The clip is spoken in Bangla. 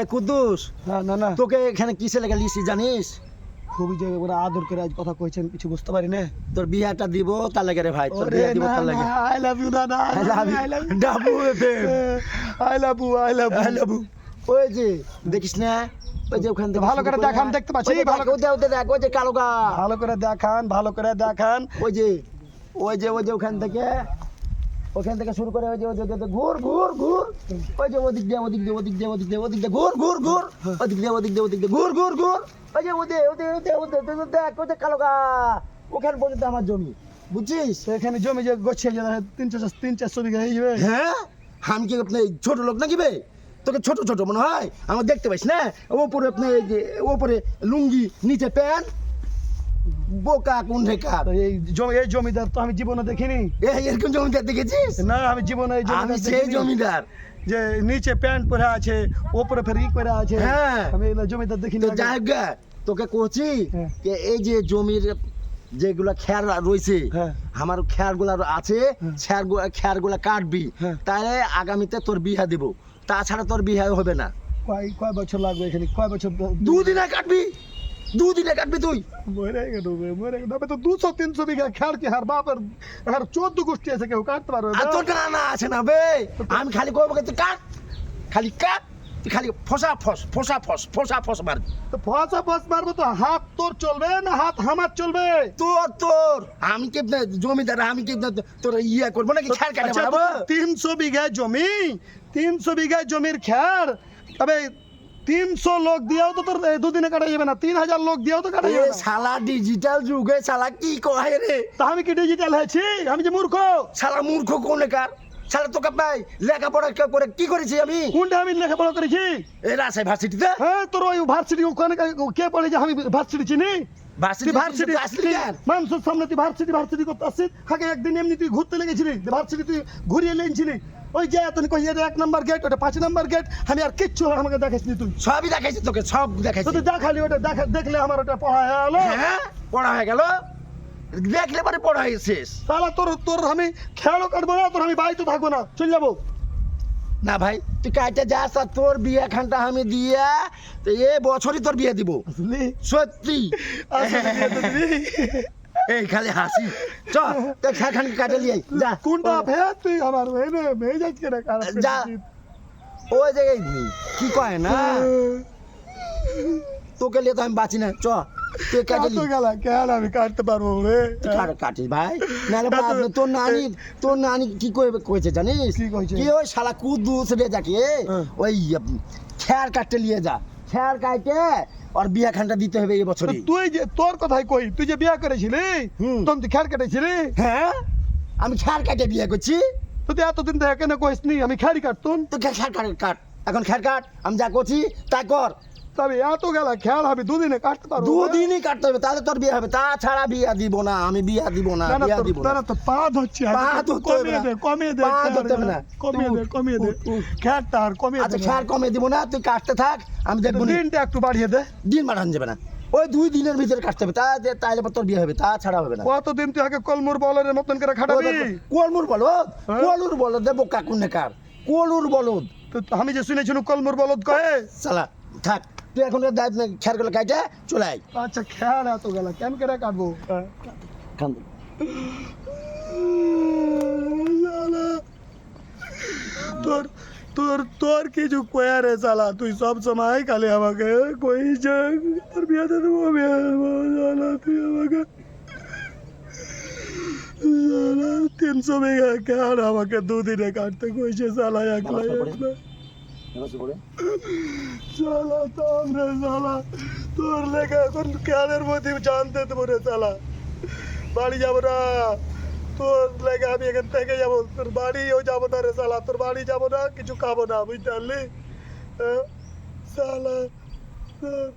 এ কুদ্দুস না না না। তোকে এখানে কিসে লেগে লিসি জানিস? খুবই যে ওরা আদর করে আজ কথা কইছেন কিছু বুঝতে পারি না। তোর বিয়াটা দিব তার লাগে রে ভাই তোর বিয়া দিব তার লাগে। আই লাভ ইউ না না I love you. I love dabu FM I love you I love I love you. ওই যে দেখিস না? ওই যে ওখান ভালো করে দেখান, দেখতে পাচ্ছি, ভালো দেখ, যে দেখ ওই যে কালো গা। ভালো করে দেখান ভালো করে দেখান। ওই যে ওই যে ওই যে ওখান থেকে ওখান থেকে শুরু করে ওই যে ওই যে ঘুর ঘুর ঘুর ওই যে ওদিক দিয়ে ওদিক দিয়ে ওদিক দিয়ে ওদিক দিয়ে ওদিক দিয়ে ঘুর ঘুর ঘুর ওদিক দিয়ে ওদিক দিয়ে ওদিক দিয়ে ঘুর ঘুর ঘুর ওই যে যে ওই যে ওই দেখ ওই যে কালো গা ওখানে পর্যন্ত আমার জমি বুঝছিস এখানে জমি যে গোছে যে তিন চারশো তিন চারশো বিঘা হয়ে যাবে হ্যাঁ আমি কি আপনি ছোট লোক নাকি বে তোকে ছোট ছোট মনে হয় আমার দেখতে পাইস না ওপরে আপনি এই যে ওপরে লুঙ্গি নিচে প্যান্ট বোকা কোন এই জমি এই জমিদার তো আমি জীবনে দেখিনি। এই এরকম জমিদার দেখেছিস? না আমি জীবনে এই আমি সেই জমিদার। যে নিচে প্যান্ট পরে আছে ওপরে ফের ই করে আছে। হ্যাঁ। আমি এগুলো জমিদার দেখিনি তো যাই তোকে হ্যাঁ। যে এই যে জমির যেগুলা খ্যার রয়েছে হ্যাঁ। আমার খ্যারগুলা আছে খ্যার খ্যারগুলা কাটবি। হ্যাঁ। তাহলে আগামীতে তোর বিয়া দিব। তাছাড়া তোর বিয়া হবে না। কয় কয় বছর লাগবে এখানে? কয় বছর দুদিনে কাটবি। দুদিনে কাটবি তুই। মরে গেল মরে গেল। তো দুশো তিনশো বিঘা কি হার বাপের হার চোদ্দ গোষ্ঠী আছে কেউ কাটতে পারবে না? আর তোর না আছে না বে। আমি খালি করব তুই কাট খালি কাট খালি ফসা ফস ফসা ফস ফসা ফস মারবি। তো ফসা ফস মারবো তো হাত তোর চলবে না হাত হামার চলবে? তোর তোর আমি কি জমিদার আমি কি তোর ইয়ে করব নাকি খ্যার কাটে আচ্ছা, তিনশো বিঘা জমি তিনশো বিঘা জমির খেয়ার তবে তিনশো লোক দিয়েও তো তোর দুদিনে কাটা যাবে না তিন হাজার লোক দিয়েও তো কাটা যাবে শালা ডিজিটাল যুগে শালা কি কয় রে? তা আমি কি ডিজিটাল হয়েছি আমি যে মূর্খ। শালা মূর্খ কোন কার শালা তোকে পাই লেখাপড়া করে কি করেছি আমি? কোনটা আমি লেখাপড়া করেছি? এই রাজশাহী ভার্সিটিতে? হ্যাঁ তোর ওই ভার্সিটি ওখানে কে পড়ে যে আমি ভার্সিটি চিনি? তুই ভার্সিটি মানুষের সামনে তুই ভার্সিটি ভার্সিটি করতে আসছিস আগে একদিন এমনি তুই ঘুরতে লেগেছিলি ভার্সিটি তুই ঘুরিয়ে লেনছিলি। ওই যে তুমি কই এটা এক নাম্বার গেট ওটা পাঁচ নাম্বার গেট আমি আর কিচ্ছু আমাকে দেখাইছিলি তুই। সবই দেখাইছি তোকে সব দেখাইছি। তুই দেখালি ওটা দেখা দেখলে আমার ওটা পড়া হয়ে গেলো। হ্যাঁ পড়া হয়ে গেল? দেখলে পরে পড়া হয়ে শেষ তাহলে তোর তোর আমি খেয়ালও কাটবো না তোর আমি বাড়িতে থাকব না। চলে যাব। না ভাই তুই কাইতে যাস আর তোর বিয়ে খানটা আমি দিয়া তো এ বছরই তোর বিয়ে দিব। সত্যি। তো। এই খালি হাসি। চ তোর খান কাটে লিয়ে যা। কোনটা ফের তুই আমার মেয়ে মেয়ে যাচ্ছে না যা। ওই জায়গায় কি কয় না? তোকে লিয়ে তো আমি বাঁচি না। চ। তুই কাটে গেলা কেন আমি কাটতে পারব রে? তুই কাট- কাটিস ভাই। নাহলে তা তোর নানি তোর নানি কি কই- কইছে জানিস? কি কইছে? কি ওই শালা কুদ্দুস রে যাকে? হ্যাঁ। ওই খ্যার কাটতে নিয়ে যা। খ্যার কাটে আর বিয়া খানটা দিতে হবে এই তো বছরই। তুই যে তোর কথাই কই তুই যে বিয়ে করেছিলি? কেটেছিলি? হ্যাঁ? আমি খ্যার কাটে বিয়ে করছি। তো তুই এতদিন থেকে কেন কইস নি আমি খাড়ি কাটতুন তো খ্যার খ্যার কাট কাট। এখন খ্যার কাট আমি যা করছি তাই কর। তবে এত গেলা খেয়াল হবে দুদিনে কাটতে পারব। দুদিনই কাটতে হবে তাহলে তোর বিয়ে হবে। তাছাড়া বিয়া দিব না আমি বিয়া দিব না বিয়া দিব না। তো পা ধরছি। পা ধরতে হবে। দে কমিয়ে দে পা ধরতে হবে না। কমিয়ে দে কমিয়ে দে। কমিয়ে আচ্ছা খ্যার দিব না তুই কাটতে থাক আমি দেখব দিনটা একটু বাড়িয়ে দে। দিন বাড়ান যাবে না। ওই দুই দিনের ভিতরে কাটতে হবে তা তাইলে তোর বিয়ে হবে তা ছাড়া হবে না। কতদিন তুই আগে কলমুর বলের মতন করে খাটাবি? কোলমুর বলদ? হ্যাঁ? কোলুর বলদ দেবো কাকুন কার কোলুর বলদ। আমি যে শুনেছিলাম কলমুর বলদ কয়ে? সালা থাক। তুই এখন খেয়ারগুলো কাটে চলে আয়। আচ্ছা খেয়াল এত গেলা কেন করে কাটবো? হ্যাঁ। খান শালা, তোর তোর তোর কিছু কয়া রে শালা তুই সব সময় খালি আমাকে কই যে তোর বিয়েতে দেবো বিয়ে দেবো শালা তুই আমাকে শালা তিনশো বিঘা কেন আমাকে দুদিনে কাটতে কইছে শালা একলা একলা শালা তো আমরা শালা তোর লেখা এখন কেনের মধ্যে জানতে দেবো রে শালা বাড়ি যাব না তোর লেগে আমি এখান থেকে যাব তোর বাড়িও যাব না রে শালা তোর বাড়ি যাব না কিছু খাব না বুঝতে পারলি হ্যাঁ? শালা তোর-